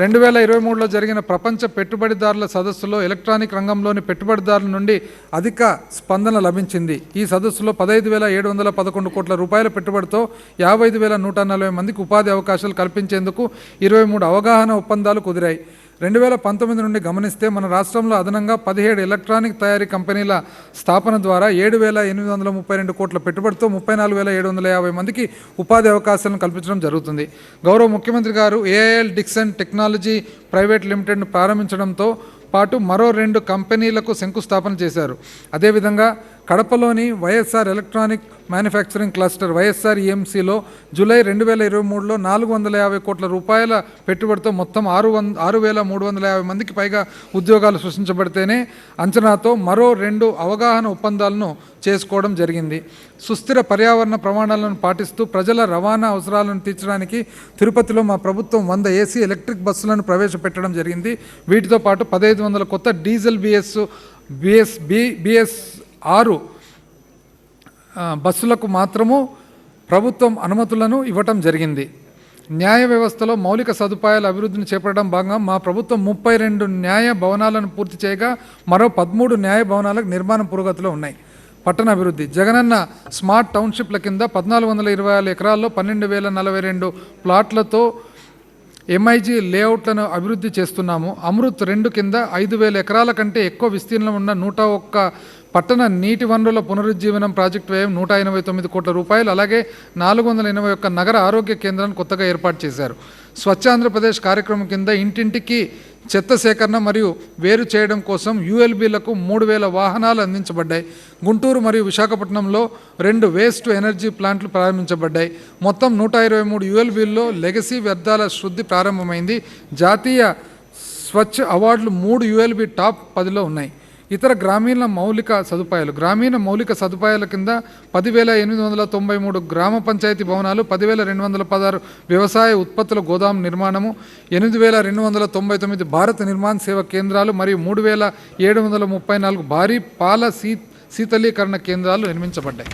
రెండు వేల ఇరవై మూడులో జరిగిన ప్రపంచ పెట్టుబడిదారుల సదస్సులో ఎలక్ట్రానిక్ రంగంలోని పెట్టుబడిదారుల నుండి అధిక స్పందన లభించింది. ఈ సదస్సులో పదహైదు వేల ఏడు వందల పదకొండు కోట్ల రూపాయల పెట్టుబడితో యాభై ఐదు వేల నూట నలభై మందికి ఉపాధి అవకాశాలు కల్పించేందుకు ఇరవై మూడు అవగాహన ఒప్పందాలు కుదిరాయి. రెండు వేల పంతొమ్మిది నుండి గమనిస్తే మన రాష్ట్రంలో అదనంగా పదిహేడు ఎలక్ట్రానిక్ తయారీ కంపెనీల స్థాపన ద్వారా ఏడు వేల ఎనిమిది వందల ముప్పై రెండు కోట్ల పెట్టుబడితో ముప్పై నాలుగు వేల ఏడు వందల యాభై మందికి ఉపాధి అవకాశాలను కల్పించడం జరుగుతుంది. గౌరవ ముఖ్యమంత్రి గారు ఏఐఎల్ డిక్సన్ టెక్నాలజీ ప్రైవేట్ లిమిటెడ్ను ప్రారంభించడంతో పాటు మరో రెండు కంపెనీలకు శంకుస్థాపన చేశారు. అదేవిధంగా కడపలోని YSR electronic manufacturing cluster YSR ఈఎంసీలో July రెండు వేల ఇరవై మూడులో నాలుగు వందల యాభై కోట్ల రూపాయల పెట్టుబడితో మొత్తం ఆరు వంద ఆరు వేల మూడు వందల యాభై మందికి పైగా ఉద్యోగాలు సృష్టించబడితేనే అంచనాతో మరో రెండు అవగాహన ఒప్పందాలను చేసుకోవడం జరిగింది. సుస్థిర పర్యావరణ ప్రమాణాలను పాటిస్తూ ప్రజల రవాణా అవసరాలను తీర్చడానికి తిరుపతిలో మా ప్రభుత్వం వంద ఏసీ ఎలక్ట్రిక్ బస్సులను ప్రవేశపెట్టడం జరిగింది. వీటితో పాటు పదహైదు వందల కొత్త diesel BS BS B BS ఆరు బస్సులకు మాత్రము ప్రభుత్వం అనుమతులను ఇవ్వటం జరిగింది. న్యాయ వ్యవస్థలో మౌలిక సదుపాయాల అభివృద్ధిని చేపట్టడం భాగంగా మా ప్రభుత్వం ముప్పై రెండు న్యాయ భవనాలను పూర్తి చేయగా మరో పదమూడు న్యాయ భవనాలకు నిర్మాణం పురోగతిలో ఉన్నాయి. పట్టణ అభివృద్ధి జగనన్న స్మార్ట్ టౌన్షిప్ల కింద పద్నాలుగు వందల ఇరవై ఆరు ఎకరాల్లో పన్నెండు వేల నలభై రెండు ప్లాట్లతో ఎంఐజీ లేఅవుట్లను అభివృద్ధి చేస్తున్నాము. అమృత్ రెండు కింద ఐదు వేల ఎకరాల కంటే ఎక్కువ విస్తీర్ణం ఉన్న నూట ఒక్క పట్టణ నీటి వనరుల పునరుజ్జీవనం ప్రాజెక్టు వ్యయం నూట ఎనభై తొమ్మిది కోట్ల రూపాయలు. అలాగే నాలుగు వందల ఎనభై ఒక్క నగర ఆరోగ్య కేంద్రాన్ని కొత్తగా ఏర్పాటు చేశారు. స్వచ్ఛ ఆంధ్రప్రదేశ్ కార్యక్రమం కింద ఇంటింటికి చెత్త సేకరణ మరియు వేరు చేయడం కోసం యూఎల్బీలకు మూడు వేల వాహనాలు అందించబడ్డాయి. గుంటూరు మరియు విశాఖపట్నంలో రెండు వేస్ట్ ఎనర్జీ ప్లాంట్లు ప్రారంభించబడ్డాయి. మొత్తం నూట ఇరవై మూడు యూఎల్బీల్లో లెగసీ వ్యర్థాల శుద్ధి ప్రారంభమైంది. జాతీయ స్వచ్ఛ అవార్డులు మూడు యూఎల్బీ టాప్ పదిలో ఉన్నాయి. ఇతర గ్రామీణ మౌలిక సదుపాయాలు. గ్రామీణ మౌలిక సదుపాయాల కింద పదివేల ఎనిమిది వందల తొంభై మూడు గ్రామ పంచాయతీ భవనాలు పదివేల రెండు వందల పదహారు వ్యవసాయ ఉత్పత్తుల గోదాం నిర్మాణము ఎనిమిది వేల రెండు వందల తొంభై తొమ్మిది భారత నిర్మాణ సేవ కేంద్రాలు మరియు మూడు వేల ఏడు వందల ముప్పై నాలుగు భారీ పాల శీ శీతలీకరణ కేంద్రాలు నిర్మించబడ్డాయి.